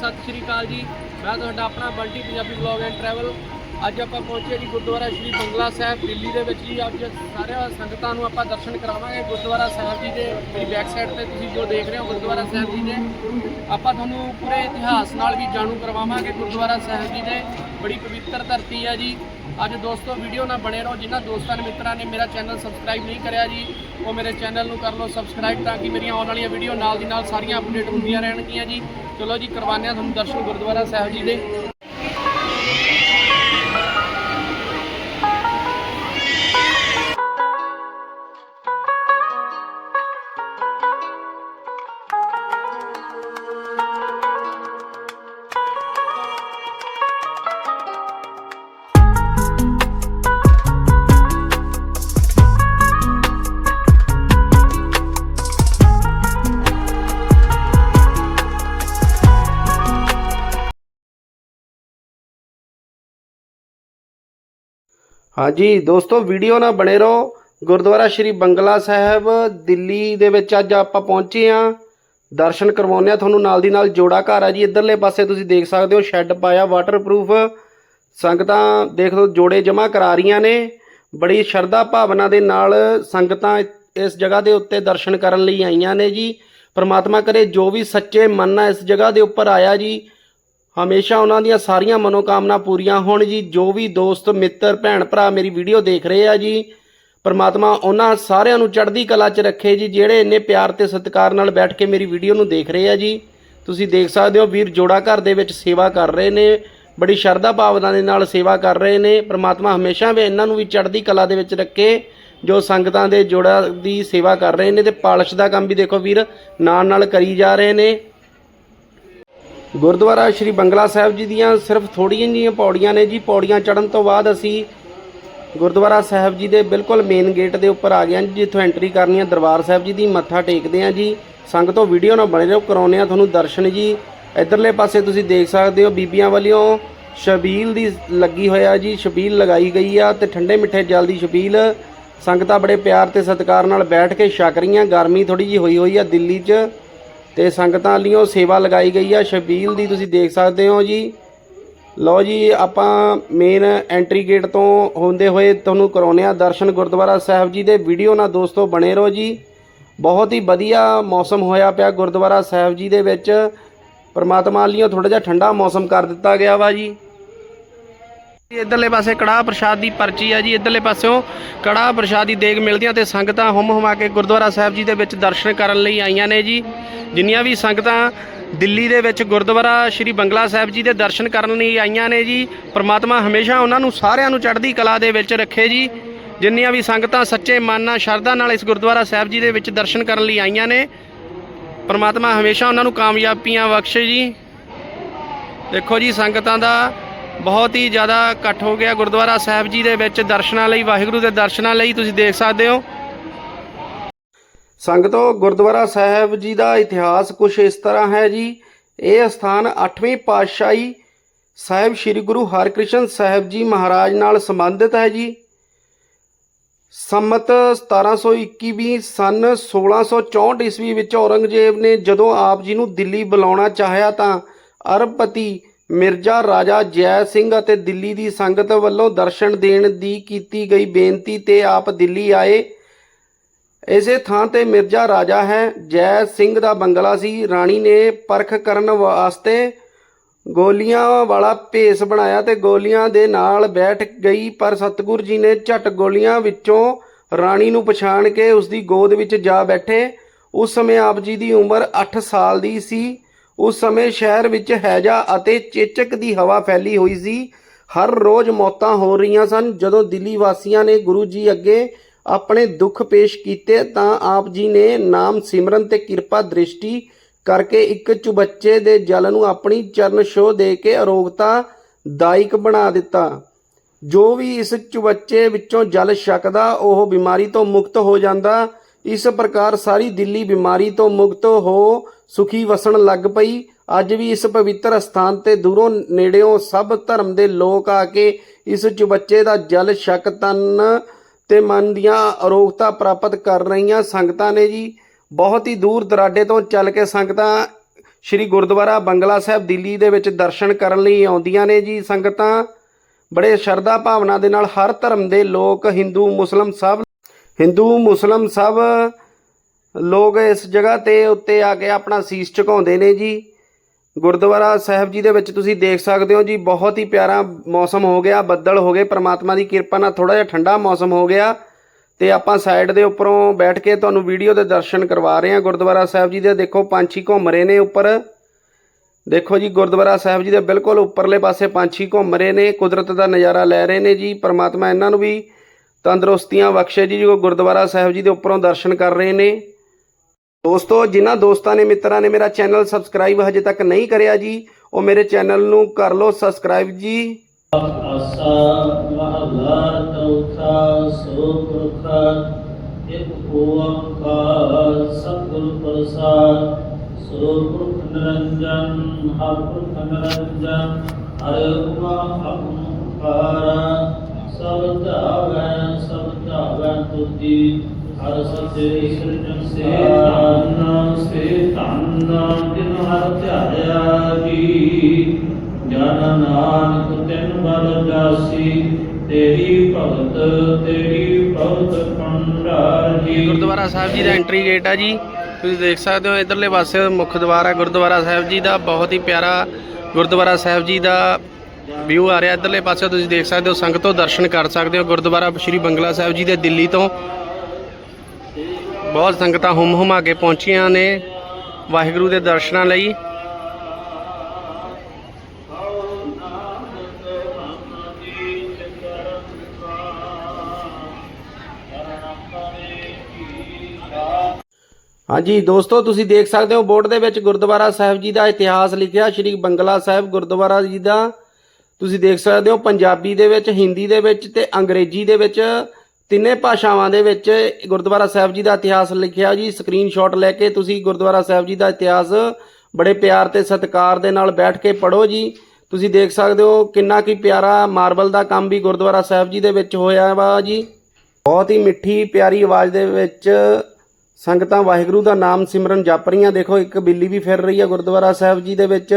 ਸਤਿ ਸ਼੍ਰੀ ਅਕਾਲ ਜੀ। ਮੈਂ ਤੁਹਾਡਾ ਆਪਣਾ Bunty Punjabi blog and travel ਅੱਜ ਆਪਾਂ ਪਹੁੰਚੇ ਜੀ ਗੁਰਦੁਆਰਾ ਸ਼੍ਰੀ ਬੰਗਲਾ ਸਾਹਿਬ, ਦਿੱਲੀ ਦੇ ਵਿੱਚ ਜੀ। ਅੱਜ ਸਾਰਿਆਂ ਸੰਗਤਾਂ ਨੂੰ ਆਪਾਂ ਦਰਸ਼ਨ ਕਰਾਵਾਂਗੇ ਗੁਰਦੁਆਰਾ ਸਾਹਿਬ ਜੀ ਦੇ, ਮੇਰੀ ਬੈਕ ਸਾਈਡ ਤੇ ਤੁਸੀਂ ਜੋ ਦੇਖ ਰਹੇ ਹੋ ਗੁਰਦੁਆਰਾ ਸਾਹਿਬ ਜੀ ਦੇ। ਆਪਾਂ ਤੁਹਾਨੂੰ ਪੂਰੇ ਇਤਿਹਾਸ ਨਾਲ ਵੀ ਜਾਣੂ ਕਰਵਾਵਾਂਗੇ ਗੁਰਦੁਆਰਾ ਸਾਹਿਬ ਜੀ ਦੇ। ਬੜੀ ਪਵਿੱਤਰ ਧਰਤੀ ਹੈ ਜੀ। ਅੱਜ ਦੋਸਤੋ ਵੀਡੀਓ ਨਾਲ ਬਣੇ ਰਹੋ। ਜਿਨ੍ਹਾਂ ਦੋਸਤਾਂ ਨੇ ਮਿੱਤਰਾਂ ਨੇ ਮੇਰਾ ਚੈਨਲ ਸਬਸਕ੍ਰਾਈਬ ਨਹੀਂ ਕਰਿਆ ਜੀ, ਉਹ ਮੇਰੇ ਚੈਨਲ ਨੂੰ ਕਰ ਲਓ ਸਬਸਕ੍ਰਾਈਬ ਤਾਂ ਕਿ ਮੇਰੀਆਂ ਆਉਣ ਵਾਲੀਆਂ ਵੀਡੀਓ ਨਾਲ ਦੀ ਨਾਲ ਸਾਰੀਆਂ ਅਪਡੇਟ ਹੁੰਦੀਆਂ ਰਹਿਣਗੀਆਂ ਜੀ। ਚਲੋ ਜੀ, ਕਰਵਾਉਂਦੇ ਹਾਂ ਤੁਹਾਨੂੰ ਦਰਸ਼ਨ ਗੁਰਦੁਆਰਾ ਸਾਹਿਬ ਜੀ ਦੇ। ਹਾਂਜੀ, ਦੋਸਤੋ ਵੀਡੀਓ ਨਾਲ ਬਣੇ ਰਹੋ। ਗੁਰਦੁਆਰਾ ਸ਼੍ਰੀ ਬੰਗਲਾ ਸਾਹਿਬ, ਦਿੱਲੀ ਦੇ ਵਿੱਚ ਅੱਜ ਆਪਾਂ ਪਹੁੰਚੇ ਆ ਦਰਸ਼ਨ ਕਰਵਾਉਂਦੇ ਆ ਤੁਹਾਨੂੰ ਨਾਲ ਦੀ ਨਾਲ ਜੋੜਾ ਘਰ ਆ ਜੀ। ਇਧਰਲੇ ਪਾਸੇ ਤੁਸੀਂ ਦੇਖ ਸਕਦੇ ਹੋ, ਸ਼ੈੱਡ ਪਾਇਆ ਵਾਟਰਪ੍ਰੂਫ ਸੰਗਤਾਂ, ਦੇਖ ਲਓ, ਜੋੜੇ ਜਮ੍ਹਾਂ ਕਰਾ ਰਹੀਆਂ ਨੇ। ਬੜੀ ਸ਼ਰਧਾ ਭਾਵਨਾ ਦੇ ਨਾਲ ਸੰਗਤਾਂ ਇਸ ਜਗ੍ਹਾ ਦੇ ਉੱਤੇ ਦਰਸ਼ਨ ਕਰਨ ਲਈ ਆਈਆਂ ਨੇ ਜੀ। ਪਰਮਾਤਮਾ ਕਰੇ ਜੋ ਵੀ ਸੱਚੇ ਮਨ ਨਾਲ ਇਸ ਜਗ੍ਹਾ ਦੇ ਉੱਪਰ ਆਇਆ ਜੀ। ਹਮੇਸ਼ਾ ਉਹਨਾਂ ਦੀਆਂ ਸਾਰੀਆਂ ਮਨੋਕਾਮਨਾ ਪੂਰੀਆਂ ਹੋਣ ਜੀ। ਜੋ ਵੀ ਦੋਸਤ, ਮਿੱਤਰ, ਭੈਣ, ਭਰਾ ਮੇਰੀ ਵੀਡੀਓ ਦੇਖ ਰਹੇ ਆ ਜੀ, ਪਰਮਾਤਮਾ ਉਹਨਾਂ ਸਾਰਿਆਂ ਨੂੰ ਚੜ੍ਹਦੀ ਕਲਾ 'ਚ ਰੱਖੇ ਜੀ, ਜਿਹੜੇ ਇੰਨੇ ਪਿਆਰ ਤੇ ਸਤਿਕਾਰ ਨਾਲ ਬੈਠ ਕੇ ਮੇਰੀ ਵੀਡੀਓ ਨੂੰ ਦੇਖ ਰਹੇ ਆ ਜੀ। ਤੁਸੀਂ ਦੇਖ ਸਕਦੇ ਹੋ ਵੀਰ ਜੋੜਾ ਘਰ ਦੇ ਵਿੱਚ ਸੇਵਾ ਕਰ ਰਹੇ ਨੇ, ਬੜੀ ਸ਼ਰਧਾ ਭਾਵਨਾ ਦੇ ਨਾਲ ਸੇਵਾ ਕਰ ਰਹੇ ਨੇ। ਪਰਮਾਤਮਾ ਹਮੇਸ਼ਾ ਵੀ ਇਹਨਾਂ ਨੂੰ ਵੀ ਚੜ੍ਹਦੀ ਕਲਾ ਦੇ ਵਿੱਚ ਰੱਖੇ, ਜੋ ਸੰਗਤਾਂ ਦੇ ਜੋੜਾ ਦੀ ਸੇਵਾ ਕਰ ਰਹੇ ਨੇ ਤੇ ਪਾਲਿਸ਼ ਦਾ ਕੰਮ ਵੀ ਦੇਖੋ ਵੀਰ ਨਾਲ ਨਾਲ ਕਰੀ ਜਾ ਰਹੇ ਨੇ। ਗੁਰਦੁਆਰਾ ਸ਼੍ਰੀ ਬੰਗਲਾ ਸਾਹਿਬ ਜੀ ਦੀਆਂ ਸਿਰਫ ਥੋੜੀਆਂ ਜਿਹੀਆਂ ਪੌੜੀਆਂ ਨੇ ਜੀ। ਪੌੜੀਆਂ ਚੜਨ ਤੋਂ ਬਾਅਦ ਅਸੀਂ ਗੁਰਦੁਆਰਾ ਸਾਹਿਬ ਜੀ ਦੇ ਬਿਲਕੁਲ ਮੇਨ ਗੇਟ ਦੇ ਉੱਪਰ ਆ ਗਏ ਹਾਂ ਜੀ, ਜਿੱਥੋਂ ਐਂਟਰੀ ਕਰਨੀ ਹੈ। ਦਰਬਾਰ ਸਾਹਿਬ ਜੀ ਦੀ ਮੱਥਾ ਟੇਕਦੇ ਹਾਂ ਜੀ। ਸੰਗਤੋਂ ਵੀਡੀਓ ਨਾਲ ਬਣੇ ਰਹੋ, ਕਰਾਉਂਦੇ ਆ ਤੁਹਾਨੂੰ ਦਰਸ਼ਨ ਜੀ। ਇਧਰਲੇ ਪਾਸੇ ਤੁਸੀਂ ਦੇਖ ਸਕਦੇ ਹੋ, ਬੀਬੀਆਂ ਵੱਲੋਂ ਸ਼ਬੀਲ ਦੀ ਲੱਗੀ ਹੋਇਆ ਜੀ, ਸ਼ਬੀਲ ਲਗਾਈ ਗਈ ਆ ਤੇ ਠੰਡੇ ਮਿੱਠੇ ਜਲ ਦੀ ਸ਼ਬੀਲ। ਸੰਗਤਾਂ ਬੜੇ ਪਿਆਰ ਤੇ ਸਤਿਕਾਰ ਨਾਲ ਬੈਠ ਕੇ ਛਕ ਰਹੀਆਂ। ਗਰਮੀ ਥੋੜੀ ਜੀ ਹੋਈ ਹੋਈ ਆ ਦਿੱਲੀ 'ਚ। ਤੇ ਸੰਗਤਾਂ ਲਈਓ ਸੇਵਾ ਲਗਾਈ ਗਈ ਆ। ਸ਼ਬੀਲ ਦੀ ਤੁਸੀਂ ਦੇਖ ਸਕਦੇ ਹੋ ਜੀ। ਲਓ ਜੀ, ਆਪਾਂ ਮੇਨ ਐਂਟਰੀ ਗੇਟ ਤੋਂ ਹੁੰਦੇ ਹੋਏ ਤੁਹਾਨੂੰ ਕਰਾਉਨੇ ਆ ਦਰਸ਼ਨ ਗੁਰਦੁਆਰਾ ਸਾਹਿਬ ਜੀ ਦੇ। ਵੀਡੀਓ ਨਾਲ ਦੋਸਤੋ ਬਣੇ ਰਹੋ ਜੀ। ਬਹੁਤ ਹੀ ਵਧੀਆ ਮੌਸਮ ਹੋਇਆ ਪਿਆ ਗੁਰਦੁਆਰਾ ਸਾਹਿਬ ਜੀ ਦੇ ਵਿੱਚ। ਪਰਮਾਤਮਾ ਲਈਓ ਥੋੜਾ ਜਿਹਾ ਠੰਡਾ ਮੌਸਮ ਕਰ ਦਿੱਤਾ ਗਿਆ ਵਾ ਜੀ। ਇਧਰਲੇ ਪਾਸੇ ਕੜਾਹ ਪ੍ਰਸ਼ਾਦ ਦੀ ਪਰਚੀ ਆ ਜੀ, ਇਧਰਲੇ ਪਾਸਿਓਂ ਕੜਾਹ ਪ੍ਰਸ਼ਾਦ ਦੀ ਦੇਗ ਮਿਲਦੀ ਮਿਲਦੀਆਂ ਤੇ ਸੰਗਤਾਂ ਹੁਮ ਹੁਮਾ ਕੇ ਗੁਰਦੁਆਰਾ ਸਾਹਿਬ ਜੀ ਦੇ ਵਿੱਚ ਦਰਸ਼ਨ ਕਰਨ ਲਈ ਆਈਆਂ ਨੇ ਜੀ। ਜਿੰਨੀਆਂ ਵੀ ਸੰਗਤਾਂ ਦਿੱਲੀ ਦੇ ਵਿੱਚ ਗੁਰਦੁਆਰਾ ਸ਼੍ਰੀ ਬੰਗਲਾ ਸਾਹਿਬ ਜੀ ਦੇ ਦਰਸ਼ਨ ਕਰਨ ਲਈ ਆਈਆਂ ਨੇ ਜੀ, ਪ੍ਰਮਾਤਮਾ ਹਮੇਸ਼ਾ ਉਹਨਾਂ ਨੂੰ ਸਾਰਿਆਂ ਨੂੰ ਚੜ੍ਹਦੀ ਕਲਾ ਦੇ ਵਿੱਚ ਰੱਖੇ ਜੀ। ਜਿੰਨੀਆਂ ਵੀ ਸੰਗਤਾਂ ਸੱਚੇ ਮਨ ਨਾਲ, ਸ਼ਰਧਾ ਨਾਲ ਇਸ ਗੁਰਦੁਆਰਾ ਸਾਹਿਬ ਜੀ ਦੇ ਵਿੱਚ ਦਰਸ਼ਨ ਕਰਨ ਲਈ ਆਈਆਂ ਨੇ, ਪ੍ਰਮਾਤਮਾ ਹਮੇਸ਼ਾ ਉਹਨਾਂ ਨੂੰ ਕਾਮਯਾਬੀਆਂ ਬਖਸ਼ੇ ਜੀ। ਦੇਖੋ ਜੀ, ਸੰਗਤਾਂ ਦਾ ਬਹੁਤ ਹੀ ਜ਼ਿਆਦਾ ਇਕੱਠ ਹੋ ਗਿਆ ਗੁਰਦੁਆਰਾ ਸਾਹਿਬ ਜੀ ਦੇ ਵਿੱਚ ਦਰਸ਼ਨਾਂ ਲਈ, ਵਾਹਿਗੁਰੂ ਦੇ ਦਰਸ਼ਨਾਂ ਲਈ ਤੁਸੀਂ ਦੇਖ ਸਕਦੇ ਹੋ। ਸੰਗਤੋ, ਗੁਰਦੁਆਰਾ ਸਾਹਿਬ ਜੀ ਦਾ ਇਤਿਹਾਸ ਕੁਝ ਇਸ ਤਰ੍ਹਾਂ ਹੈ ਜੀ। ਇਹ ਸਥਾਨ 8ਵੀਂ ਪਾਤਸ਼ਾਹੀ ਸਾਹਿਬ ਸ੍ਰੀ ਗੁਰੂ ਹਰਕ੍ਰਿਸ਼ਨ ਸਾਹਿਬ ਜੀ ਮਹਾਰਾਜ ਨਾਲ ਸੰਬੰਧਿਤ ਹੈ ਜੀ। ਸੰਮਤ 1721 ਸਨ 1664 ਈਸਵੀ ਵਿੱਚ ਔਰੰਗਜ਼ੇਬ ਨੇ ਜਦੋਂ ਆਪ ਜੀ ਨੂੰ ਦਿੱਲੀ ਬੁਲਾਉਣਾ ਚਾਹਿਆ ਤਾਂ ਅਰਬਪਤੀ ਮਿਰਜ਼ਾ ਰਾਜਾ ਜੈ ਸਿੰਘ ਅਤੇ ਦਿੱਲੀ ਦੀ ਸੰਗਤ ਵੱਲੋਂ ਦਰਸ਼ਨ ਦੇਣ ਦੀ ਕੀਤੀ ਗਈ ਬੇਨਤੀ ਤੇ ਆਪ ਦਿੱਲੀ ਆਏ। ਇਸੇ ਥਾਂ ਤੇ ਮਿਰਜ਼ਾ ਰਾਜਾ ਹੈ, ਜੈ ਸਿੰਘ ਦਾ ਬੰਗਲਾ ਸੀ। ਰਾਣੀ ਨੇ ਪਰਖ ਕਰਨ ਵਾਸਤੇ ਗੋਲੀਆਂ ਵਾਲਾ ਭੇਸ ਬਣਾਇਆ ਤੇ ਗੋਲੀਆਂ ਦੇ ਨਾਲ ਬੈਠ ਗਈ, ਪਰ ਸਤਿਗੁਰੂ ਜੀ ਨੇ ਝਟ ਗੋਲੀਆਂ ਵਿੱਚੋਂ ਰਾਣੀ ਨੂੰ ਪਛਾਣ ਕੇ ਉਸ ਦੀ ਗੋਦ ਵਿੱਚ ਜਾ ਬੈਠੇ। ਉਸ ਸਮੇਂ ਆਪ ਜੀ ਦੀ ਉਮਰ 8 ਸਾਲ ਦੀ ਸੀ। ਉਸ ਸਮੇਂ ਸ਼ਹਿਰ ਵਿੱਚ ਹੈਜਾ ਅਤੇ ਚੇਚਕ ਦੀ ਹਵਾ ਫੈਲੀ ਹੋਈ ਸੀ। ਹਰ ਰੋਜ਼ ਮੌਤਾਂ ਹੋ ਰਹੀਆਂ ਸਨ। ਜਦੋਂ ਦਿੱਲੀ ਵਾਸੀਆਂ ਨੇ ਗੁਰੂ ਜੀ ਅੱਗੇ ਆਪਣੇ ਦੁੱਖ ਪੇਸ਼ ਕੀਤੇ ਤਾਂ ਆਪ ਜੀ ਨੇ ਨਾਮ ਸਿਮਰਨ ਤੇ ਕਿਰਪਾ ਦ੍ਰਿਸ਼ਟੀ ਕਰਕੇ ਇੱਕ ਚੁਬੱਚੇ ਦੇ ਜਲ ਨੂੰ ਆਪਣੀ ਚਰਨ ਛੋਹ ਦੇ ਕੇ ਅਰੋਗਤਾ ਦਾਇਕ ਬਣਾ ਦਿੱਤਾ। ਜੋ ਵੀ ਇਸ ਚੁਬੱਚੇ ਵਿੱਚੋਂ ਜਲ ਛਕਦਾ, ਉਹ ਬਿਮਾਰੀ ਤੋਂ ਮੁਕਤ ਹੋ ਜਾਂਦਾ। ਇਸ ਪ੍ਰਕਾਰ ਸਾਰੀ ਦਿੱਲੀ ਬਿਮਾਰੀ ਤੋਂ ਮੁਕਤ ਹੋ ਸੁਖੀ ਵਸਣ ਲੱਗ ਪਈ। ਅੱਜ ਵੀ ਇਸ ਪਵਿੱਤਰ ਸਥਾਨ ਤੇ ਦੂਰੋਂ ਨੇੜਿਓਂ ਸਭ ਧਰਮ ਦੇ ਲੋਕ ਆ ਕੇ ਇਸ ਚੁਬੱਚੇ ਦਾ ਜਲ ਛਕ ਤਨ ਤੇ ਮਨ ਦੀਆਂ ਅਰੋਗਤਾ ਪ੍ਰਾਪਤ ਕਰ ਰਹੀਆਂ ਸੰਗਤਾਂ ਨੇ ਜੀ। ਬਹੁਤ ਹੀ ਦੂਰ ਦਰਾਡੇ ਤੋਂ ਚੱਲ ਕੇ ਸੰਗਤਾਂ ਸ੍ਰੀ ਗੁਰਦੁਆਰਾ ਬੰਗਲਾ ਸਾਹਿਬ ਦਿੱਲੀ ਦੇ ਵਿੱਚ ਦਰਸ਼ਨ ਕਰਨ ਲਈ ਆਉਂਦੀਆਂ ਨੇ ਜੀ ਸੰਗਤਾਂ। ਬੜੇ ਸ਼ਰਧਾ ਭਾਵਨਾ ਦੇ ਨਾਲ ਹਰ ਧਰਮ ਦੇ ਲੋਕ, ਹਿੰਦੂ, ਮੁਸਲਮ ਸਭ ਹਿੰਦੂ, ਮੁਸਲਮ ਸਭ ਲੋਕ ਇਸ ਜਗ੍ਹਾ ਤੇ ਉੱਤੇ ਆ ਕੇ ਆਪਣਾ ਸੀਸ ਝੁਕਾਉਂਦੇ ਨੇ ਜੀ। ਗੁਰਦੁਆਰਾ ਸਾਹਿਬ ਜੀ ਦੇ ਵਿੱਚ ਤੁਸੀਂ ਦੇਖ ਸਕਦੇ ਹੋ ਜੀ, ਬਹੁਤ ਹੀ ਪਿਆਰਾ ਮੌਸਮ ਹੋ ਗਿਆ, ਬੱਦਲ ਹੋ ਗਏ, ਪ੍ਰਮਾਤਮਾ ਦੀ ਕਿਰਪਾ ਨਾਲ ਥੋੜਾ ਜਿਹਾ ਠੰਡਾ ਮੌਸਮ ਹੋ ਗਿਆ। ਤੇ ਆਪਾਂ ਸਾਈਡ ਦੇ ਉੱਪਰੋਂ ਬੈਠ ਕੇ ਤੁਹਾਨੂੰ ਵੀਡੀਓ ਦੇ ਦਰਸ਼ਨ ਕਰਵਾ ਰਹੇ ਹਾਂ। ਗੁਰਦੁਆਰਾ ਸਾਹਿਬ ਜੀ ਦੇ ਦੇਖੋ, ਪੰਛੀ ਘੁੰਮ ਰਹੇ ਨੇ ਉੱਪਰ। ਦੇਖੋ ਜੀ, ਗੁਰਦੁਆਰਾ ਸਾਹਿਬ ਜੀ ਦੇ ਬਿਲਕੁਲ ਉੱਪਰਲੇ ਪਾਸੇ ਪੰਛੀ ਘੁੰਮ ਰਹੇ ਨੇ, ਕੁਦਰਤ ਦਾ ਨਜ਼ਾਰਾ ਲੈ ਰਹੇ ਨੇ ਜੀ। ਪਰਮਾਤਮਾ ਇਹਨਾਂ ਨੂੰ ਵੀ ਤੰਦਰੁਸਤੀਆਂ ਬਖਸ਼ੇ ਜੀ, ਜੋ ਗੁਰਦੁਆਰਾ ਸਾਹਿਬ ਜੀ ਦੇ ਉੱਪਰੋਂ ਦਰਸ਼ਨ ਕਰ ਰਹੇ ਨੇ। ਦੋਸਤੋ, ਜਿਨ੍ਹਾਂ ਦੋਸਤਾਂ ਨੇ, ਮਿੱਤਰਾਂ ਨੇ ਮੇਰਾ ਚੈਨਲ ਸਬਸਕ੍ਰਾਈਬ ਹਜੇ ਤੱਕ ਨਹੀਂ ਕਰਿਆ ਜੀ, ਉਹ ਮੇਰੇ ਚੈਨਲ ਨੂੰ ਕਰ ਲਓ ਸਬਸਕ੍ਰਾਈਬ ਜੀ। ਆਸਾ ਮਹਲਾ ਚੌਥਾ ਸੋ ਇੱਕ ਓੰਕਾਰ, ਸਤਿਗੁਰ ਪ੍ਰਸਾਦ ਸੋ ਪੁਰਖ ਨਿਰੰਜਨ ਮਹਾਪੁਰਖ ਨਿਰੰਜਨ, ਹਰਿ ਉਮਾ ਅਪੰਕਾਰ ਸਭ ਧਾਵੈ ਸਭ ਧਾਵੈ ਤੁਜੀ ਹਰ ਸਤੇ ਸਿਰਜਣ ਸੇ ਧੰਨ ਸੇ ਧੰਨ ਜਿਨ ਹਰ ਧਿਆਇਆ ਜੀ ਜਨ ਨਾਨਕ ਤਿਨ ਬਲ ਜਾਸੀ ਤੇਰੀ ਭਗਤ ਤੇਰੀ ਭਗਤ ਭੰਡਾਰ ਗੁਰਦੁਆਰਾ ਸਾਹਿਬ ਜੀ ਦਾ ਐਂਟਰੀ ਗੇਟ ਆ ਜੀ। ਤੁਸੀਂ ਦੇਖ ਸਕਦੇ ਹੋ ਇਧਰਲੇ ਪਾਸੇ ਮੁੱਖ ਦੁਆਰ ਹੈ ਗੁਰਦੁਆਰਾ ਸਾਹਿਬ ਜੀ ਦਾ, ਬਹੁਤ ਹੀ ਪਿਆਰਾ ਗੁਰਦੁਆਰਾ ਸਾਹਿਬ ਜੀ ਦਾ ਵਿਊ ਆ ਰਿਹਾ ਇਧਰਲੇ ਪਾਸੇ, ਤੁਸੀਂ ਦੇਖ ਸਕਦੇ ਹੋ ਸੰਗਤੋਂ ਦਰਸ਼ਨ ਕਰ ਸਕਦੇ ਹੋ। ਗੁਰਦੁਆਰਾ ਸ੍ਰੀ ਬੰਗਲਾ ਸਾਹਿਬ ਜੀ ਦੇ ਦਿੱਲੀ ਤੋਂ। ਬਹੁਤ ਸੰਗਤਾਂ ਹੁਮ ਹੁਮਾ ਕੇ ਪਹੁੰਚੀਆਂ ਨੇ ਵਾਹਿਗੁਰੂ ਦੇ ਦਰਸ਼ਨਾਂ ਲਈ। ਹਾਂਜੀ ਦੋਸਤੋ, ਤੁਸੀਂ ਦੇਖ ਸਕਦੇ ਹੋ ਬੋਰਡ ਦੇ ਵਿੱਚ ਗੁਰਦੁਆਰਾ ਸਾਹਿਬ ਜੀ ਦਾ ਇਤਿਹਾਸ ਲਿਖਿਆ। ਸ਼੍ਰੀ ਬੰਗਲਾ ਸਾਹਿਬ ਗੁਰਦੁਆਰਾ ਜੀ ਦਾ ਤੁਸੀਂ ਦੇਖ ਸਕਦੇ ਹੋ, ਪੰਜਾਬੀ ਦੇ ਵਿੱਚ, ਹਿੰਦੀ ਦੇ ਵਿੱਚ ਤੇ ਅੰਗਰੇਜ਼ੀ ਦੇ ਵਿੱਚ ਤਿੰਨੇ ਭਾਸ਼ਾਵਾਂ ਦੇ ਵਿੱਚ ਗੁਰਦੁਆਰਾ ਸਾਹਿਬ ਜੀ ਦਾ ਇਤਿਹਾਸ ਲਿਖਿਆ ਜੀ। ਸਕਰੀਨਸ਼ਾਟ ਲੈ ਕੇ ਤੁਸੀਂ ਗੁਰਦੁਆਰਾ ਸਾਹਿਬ ਜੀ ਦਾ ਇਤਿਹਾਸ ਬੜੇ ਪਿਆਰ ਤੇ ਸਤਿਕਾਰ ਦੇ ਨਾਲ ਬੈਠ ਕੇ ਪੜੋ ਜੀ। ਤੁਸੀਂ ਦੇਖ ਸਕਦੇ ਹੋ ਕਿੰਨਾ ਕੀ ਪਿਆਰਾ ਮਾਰਬਲ ਦਾ ਕੰਮ ਵੀ ਗੁਰਦੁਆਰਾ ਸਾਹਿਬ ਜੀ ਦੇ ਵਿੱਚ ਹੋਇਆ ਵਾ ਜੀ। ਬਹੁਤ ਹੀ ਮਿੱਠੀ, ਪਿਆਰੀ ਆਵਾਜ਼ ਦੇ ਵਿੱਚ ਸੰਗਤਾਂ ਵਾਹਿਗੁਰੂ ਦਾ ਨਾਮ ਸਿਮਰਨ ਜਪ ਰਹੀਆਂ। ਦੇਖੋ, ਇੱਕ ਬਿੱਲੀ ਵੀ ਫਿਰ ਰਹੀ ਹੈ ਗੁਰਦੁਆਰਾ ਸਾਹਿਬ ਜੀ ਦੇ ਵਿੱਚ।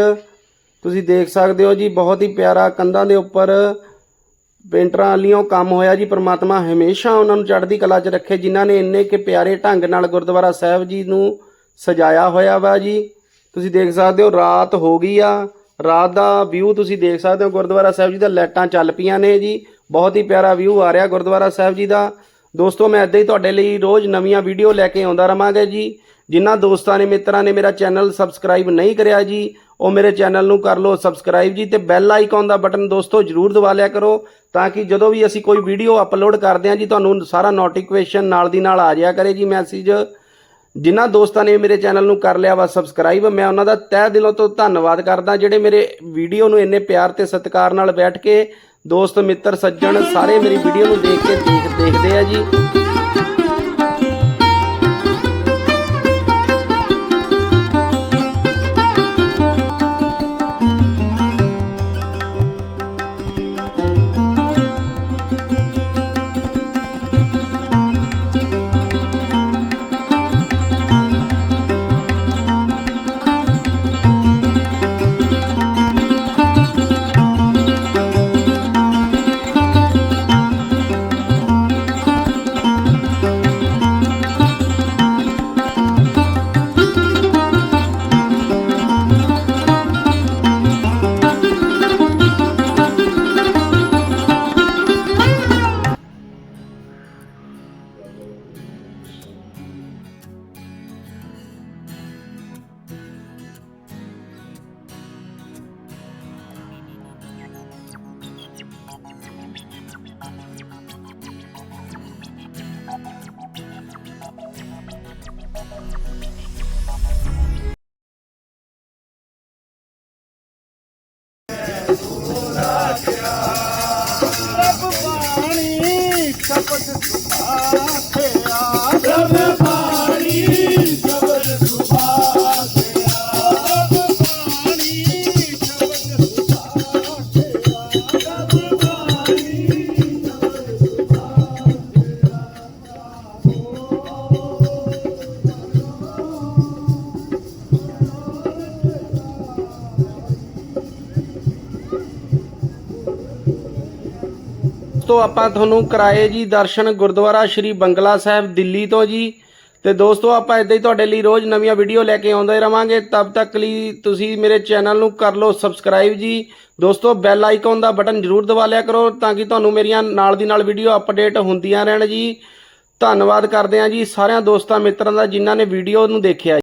ਤੁਸੀਂ ਦੇਖ ਸਕਦੇ ਹੋ ਜੀ, ਬਹੁਤ ਹੀ ਪਿਆਰਾ ਕੰਧਾਂ ਦੇ ਉੱਪਰ ਪੇਂਟਰਾਂ ਵਾਲੀਆਂ ਕੰਮ ਹੋਇਆ ਜੀ। ਪ੍ਰਮਾਤਮਾ ਹਮੇਸ਼ਾ ਉਹਨਾਂ ਨੂੰ ਚੜ੍ਹਦੀ ਕਲਾ 'ਚ ਰੱਖੇ, ਜਿਨ੍ਹਾਂ ਨੇ ਇੰਨੇ ਕਿ ਪਿਆਰੇ ਢੰਗ ਨਾਲ ਗੁਰਦੁਆਰਾ ਸਾਹਿਬ ਜੀ ਨੂੰ ਸਜਾਇਆ ਹੋਇਆ ਵਾ ਜੀ। ਤੁਸੀਂ ਦੇਖ ਸਕਦੇ ਹੋ, ਰਾਤ ਹੋ ਗਈ ਆ। ਰਾਤ ਦਾ ਵਿਊ ਤੁਸੀਂ ਦੇਖ ਸਕਦੇ ਹੋ, ਗੁਰਦੁਆਰਾ ਸਾਹਿਬ ਜੀ ਦਾ ਲਾਈਟਾਂ ਚੱਲ ਪਈਆਂ ਨੇ ਜੀ। ਬਹੁਤ ਹੀ ਪਿਆਰਾ ਵਿਊ ਆ ਰਿਹਾ ਗੁਰਦੁਆਰਾ ਸਾਹਿਬ ਜੀ ਦਾ। ਦੋਸਤੋ, ਮੈਂ ਇੱਦਾਂ ਹੀ ਤੁਹਾਡੇ ਲਈ ਰੋਜ਼ ਨਵੀਆਂ ਵੀਡੀਓ ਲੈ ਕੇ ਆਉਂਦਾ ਰਵਾਂਗਾ ਜੀ। ਜਿਨ੍ਹਾਂ ਦੋਸਤਾਂ ਨੇ, ਮਿੱਤਰਾਂ ਨੇ ਮੇਰਾ ਚੈਨਲ ਸਬਸਕ੍ਰਾਈਬ ਨਹੀਂ ਕਰਿਆ ਜੀ ਉਹ ਮੇਰੇ ਚੈਨਲ ਨੂੰ ਕਰ ਲਓ ਸਬਸਕ੍ਰਾਈਬ ਜੀ, ਤੇ ਬੈਲ ਆਈਕਨ ਦਾ ਬਟਨ ਦੋਸਤੋ ਜਰੂਰ ਦਬਾ ਲਿਆ ਕਰੋ, ਤਾਂ ਕਿ ਜਦੋਂ ਵੀ ਅਸੀਂ ਕੋਈ ਵੀਡੀਓ ਅਪਲੋਡ ਕਰਦੇ ਹਾਂ ਜੀ, ਤੁਹਾਨੂੰ ਸਾਰਾ ਨੋਟੀਫਿਕੇਸ਼ਨ ਨਾਲ ਦੀ ਨਾਲ ਆ ਜਾਇਆ ਕਰੇ ਜੀ ਮੈਸੇਜ ਜਿਨ੍ਹਾਂ ਦੋਸਤਾਂ ਨੇ ਮੇਰੇ ਚੈਨਲ ਨੂੰ ਕਰ ਲਿਆ ਵਾ ਸਬਸਕ੍ਰਾਈਬ ਮੈਂ ਉਹਨਾਂ ਦਾ ਤਹਿ ਦਿਲੋਂ ਤੋਂ ਧੰਨਵਾਦ ਕਰਦਾ, ਜਿਹੜੇ ਮੇਰੇ ਵੀਡੀਓ ਨੂੰ ਇੰਨੇ ਪਿਆਰ ਤੇ ਸਤਿਕਾਰ ਨਾਲ ਬੈਠ ਕੇ ਦੋਸਤ, ਮਿੱਤਰ, ਸੱਜਣ, ਸਾਰੇ ਮੇਰੀ ਵੀਡੀਓ ਨੂੰ ਦੇਖ ਕੇ ਦੇਖ ਦੇਖਦੇ ਆ ਜੀ। সাথে ਆਪਾਂ ਤੁਹਾਨੂੰ ਕਰਾਏ ਜੀ ਦਰਸ਼ਨ ਗੁਰਦੁਆਰਾ ਸ਼੍ਰੀ ਬੰਗਲਾ ਸਾਹਿਬ ਦਿੱਲੀ ਤੋਂ ਜੀ। ਤੇ ਦੋਸਤੋ, ਆਪਾਂ ਇਦਾਂ ਹੀ ਤੁਹਾਡੇ ਲਈ ਰੋਜ਼ ਨਵੀਆਂ ਵੀਡੀਓ ਲੈ ਕੇ ਆਉਂਦੇ ਰਵਾਂਗੇ। ਤਬ ਤੱਕ ਲਈ ਤੁਸੀਂ ਮੇਰੇ ਚੈਨਲ ਨੂੰ ਕਰ ਲਓ ਸਬਸਕ੍ਰਾਈਬ ਜੀ। ਦੋਸਤੋ, ਬੈਲ ਆਈਕਨ ਦਾ ਬਟਨ ਜ਼ਰੂਰ ਦਬਾ ਲਿਆ ਕਰੋ ਤਾਂ ਕਿ ਤੁਹਾਨੂੰ ਮੇਰੀਆਂ ਨਾਲ ਦੀ ਨਾਲ ਵੀਡੀਓ ਅਪਡੇਟ ਹੁੰਦੀਆਂ ਰਹਿਣ ਜੀ। ਧੰਨਵਾਦ ਕਰਦੇ ਹਾਂ ਜੀ ਸਾਰਿਆਂ ਦੋਸਤਾਂ ਮਿੱਤਰਾਂ ਦਾ ਜਿਨ੍ਹਾਂ ਨੇ ਵੀਡੀਓ ਨੂੰ ਦੇਖਿਆ